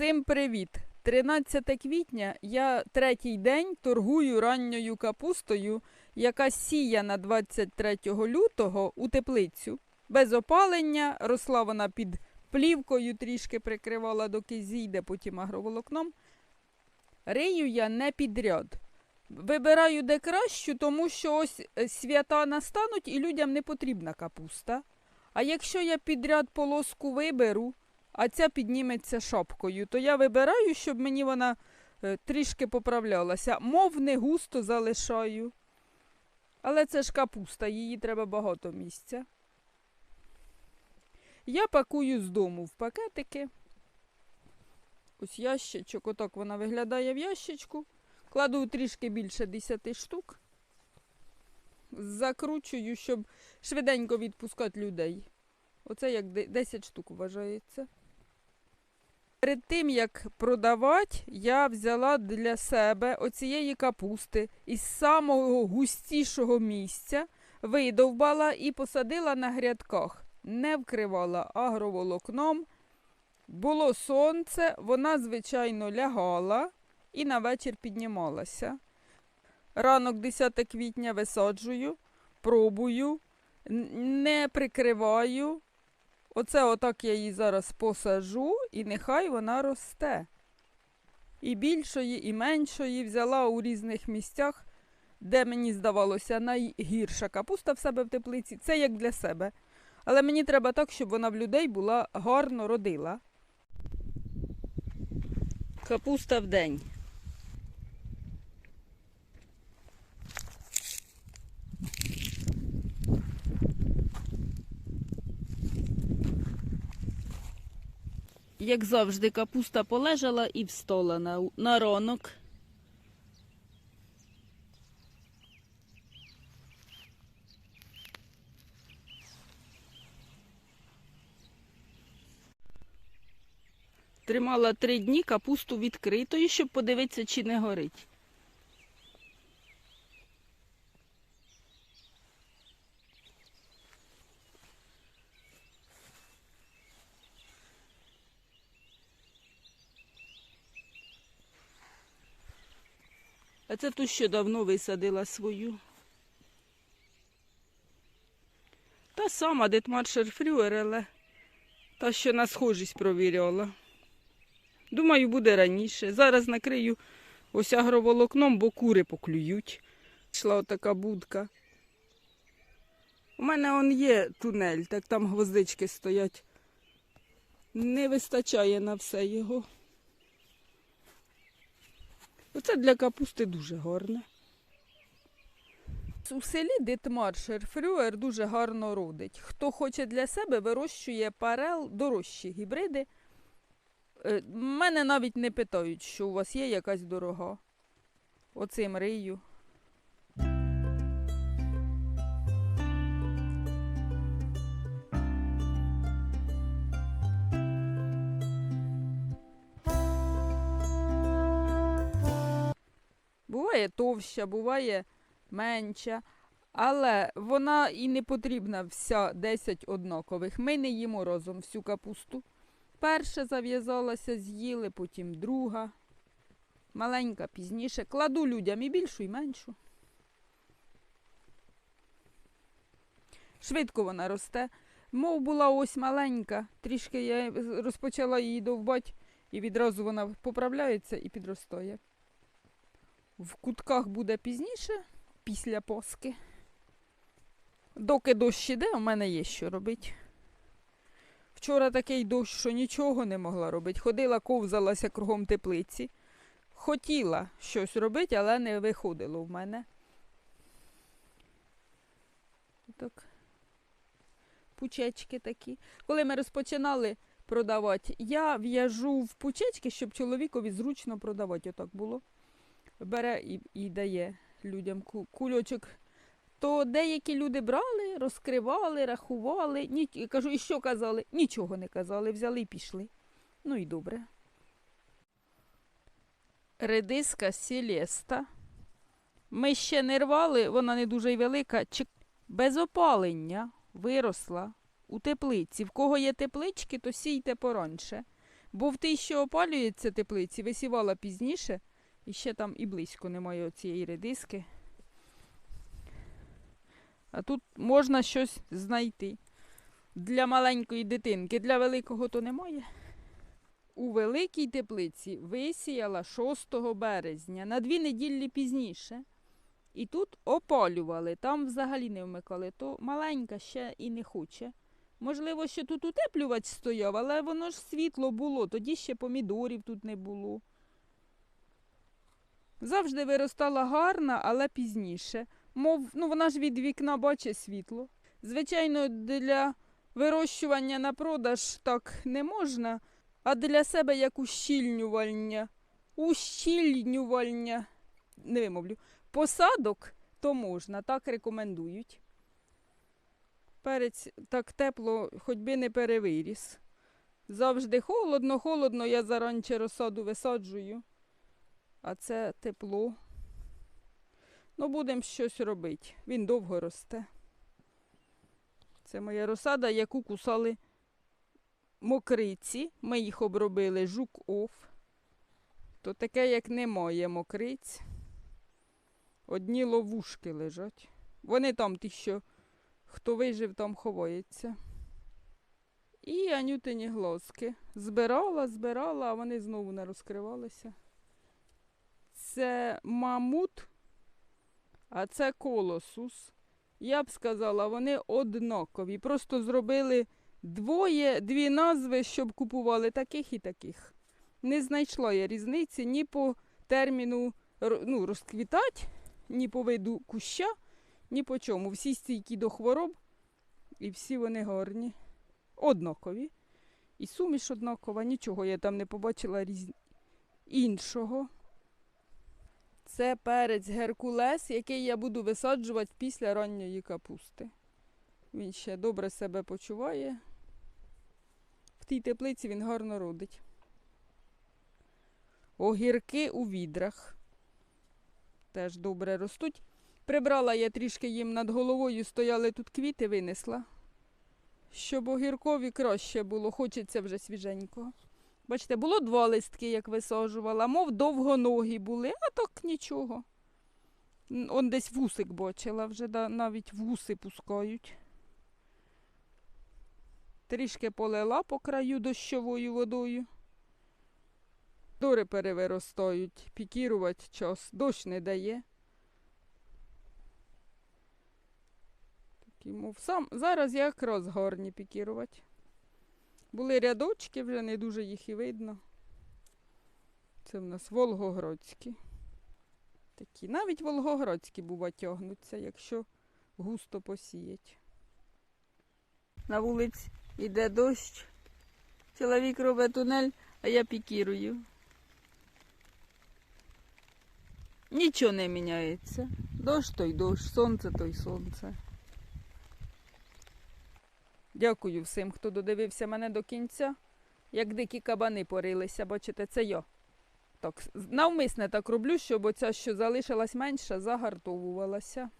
Всім привіт! 13 квітня я третій день торгую ранньою капустою, яка сіяна 23 лютого у теплицю. Без опалення, росла вона під плівкою, трішки прикривала, доки зійде, потім агроволокном. Рию я не підряд. Вибираю де кращу, тому що ось е, свята настануть і людям не потрібна капуста. А якщо я підряд полоску виберу, а ця підніметься шапкою, то я вибираю, щоб мені вона е, трішки поправлялася. Мов не густо залишаю. Але це ж капуста, її треба багато місця. Я пакую з дому в пакетики. Ось ящичок, отак вона виглядає в ящичку. Кладу трішки більше 10 штук. Закручую, щоб швиденько відпускати людей. Оце як 10 штук вважається. Перед тим, як продавати, я взяла для себе оцієї капусти із самого густішого місця, видовбала і посадила на грядках. Не вкривала агроволокном. Було сонце, вона, звичайно, лягала і на вечір піднімалася. Ранок 10 квітня висаджую, пробую, не прикриваю. Оце отак я її зараз посажу, і нехай вона росте. І більшої, і меншої взяла у різних місцях, де мені здавалося найгірша капуста в себе в теплиці. Це як для себе. Але мені треба так, щоб вона в людей була гарно родила. Капуста в день. Як завжди, капуста полежала і встола на, на ранок. Тримала три дні капусту відкритою, щоб подивитися, чи не горить. А це ту, що давно висадила свою. Та сама Детмаршер Фрюер, але та, що на схожість провіряла. Думаю, буде раніше. Зараз накрию ось агроволокном, бо кури поклюють. Йшла отака будка. У мене он є тунель, так там гвоздички стоять. Не вистачає на все його. Оце для капусти дуже гарне. У селі Дитмар Шерфрюер дуже гарно родить. Хто хоче для себе, вирощує парел, дорожчі гібриди. Е, Мене навіть не питають, що у вас є якась дорога. Оцим рию. Буває товща, буває менша, але вона і не потрібна вся 10 однакових. Ми не їмо разом всю капусту. Перша зав'язалася, з'їли, потім друга. Маленька пізніше. Кладу людям і більшу, і меншу. Швидко вона росте. Мов була ось маленька, трішки я розпочала її довбати, і відразу вона поправляється і підростає. В кутках буде пізніше, після поски. Доки дощ іде, у мене є що робити. Вчора такий дощ, що нічого не могла робити. Ходила, ковзалася кругом теплиці. Хотіла щось робити, але не виходило в мене. Так. Пучечки такі. Коли ми розпочинали продавати, я в'яжу в пучечки, щоб чоловікові зручно продавати. Отак було. Бере і, і дає людям кульочок. То деякі люди брали, розкривали, рахували. Ні, кажу, і що казали? Нічого не казали, взяли і пішли. Ну і добре. Редиска сілеста. Ми ще не рвали, вона не дуже й велика. Без опалення виросла у теплиці. В кого є теплички, то сійте пораньше. Бо в тій, що опалюється теплиці, висівала пізніше, і ще там і близько немає цієї редиски. А тут можна щось знайти. Для маленької дитинки, для великого то немає. У великій теплиці висіяла 6 березня, на дві неділі пізніше. І тут опалювали, там взагалі не вмикали, то маленька ще і не хоче. Можливо, що тут утеплювач стояв, але воно ж світло було, тоді ще помідорів тут не було. Завжди виростала гарна, але пізніше. Мов, ну вона ж від вікна бачить світло. Звичайно, для вирощування на продаж так не можна, а для себе як ущільнювальня. Ущільнювальня. Не вимовлю. Посадок то можна, так рекомендують. Перець так тепло, хоч би не перевиріс. Завжди холодно, холодно, я заранче розсаду висаджую. А це тепло. Ну, будемо щось робити. Він довго росте. Це моя розсада, яку кусали мокриці. Ми їх обробили жук оф. То таке, як немає мокриць. Одні ловушки лежать. Вони там ті, що хто вижив, там ховається. І анютині глазки. Збирала, збирала, а вони знову не розкривалися. Це мамут, а це колосус. Я б сказала, вони однакові. Просто зробили двоє, дві назви, щоб купували таких і таких. Не знайшла я різниці ні по терміну ну, розквітать, ні по виду куща, ні по чому. Всі стійкі до хвороб, і всі вони гарні. Однакові. І суміш однакова, нічого я там не побачила різ... іншого. Це перець Геркулес, який я буду висаджувати після ранньої капусти. Він ще добре себе почуває. В тій теплиці він гарно родить. Огірки у відрах. Теж добре ростуть. Прибрала я трішки їм над головою, стояли тут квіти, винесла. Щоб огіркові краще було, хочеться вже свіженького. Бачите, було два листки, як висаджувала, мов довгоногі були, а так нічого. Он десь вусик бачила, вже навіть вуси пускають. Трішки полила по краю дощовою водою. Дори перевиростають, пікірувати час, дощ не дає. Такі, мов, сам, зараз якраз гарні пікірувати. Були рядочки, вже не дуже їх і видно. Це в нас волгоградські. Такі. Навіть волгоградські бува тягнуться, якщо густо посіять. На вулиці йде дощ. Чоловік робить тунель, а я пікірую. Нічого не міняється. Дощ то й дощ, сонце то й сонце. Дякую всім, хто додивився мене до кінця. Як дикі кабани порилися, бачите, це я. Так, навмисне так роблю, щоб оця, що залишилась менша, загартовувалася.